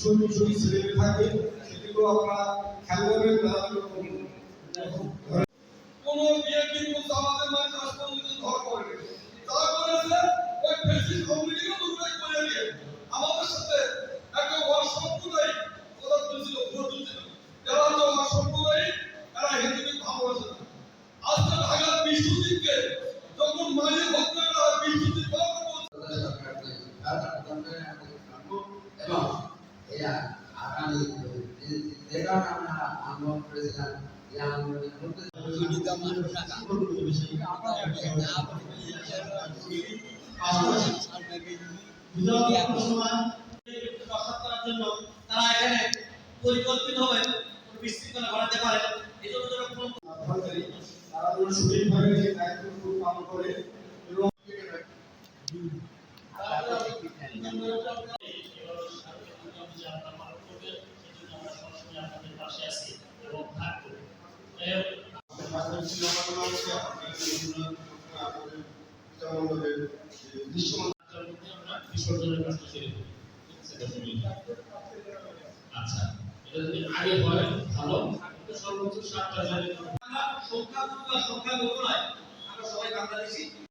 শরীর শরীর ছেলে থাকে, সেগুলো আপনারা খেয়াল করবেন তারা কোন বিএনপি, কোন আমাদের মানুষ পর্যন্ত ধর করেনি তারা করেছে ওই ফেসিস কমিটিকে দুর্নীতি করে নিয়ে আমাদের সাথে একটা অসম্প্রদায়িক কথা চলছিল ভোট চলছিল যারা হচ্ছে অসম্প্রদায়িক এরা হিন্দুকে ভালোবাসে না। আজকে ঢাকার বিশ্বজিৎকে যখন মাঝে করা হয় বিশ্বজিৎ আগামী যে কারণে আমরা আন্দোলন করেছিলাম রক্ষা করার জন্য তারা এখানে পরিকল্পিতভাবে বিশৃঙ্খলা ঘটাতে পারে এই জন্য তারা যেন সঠিকভাবে সেই পালন করে এবং কাজটা সেরে ফেলি। সেটা শুনি। আচ্ছা এটা যদি আগে হয়, ভালো নয় আমরা সবাই বাংলাদেশি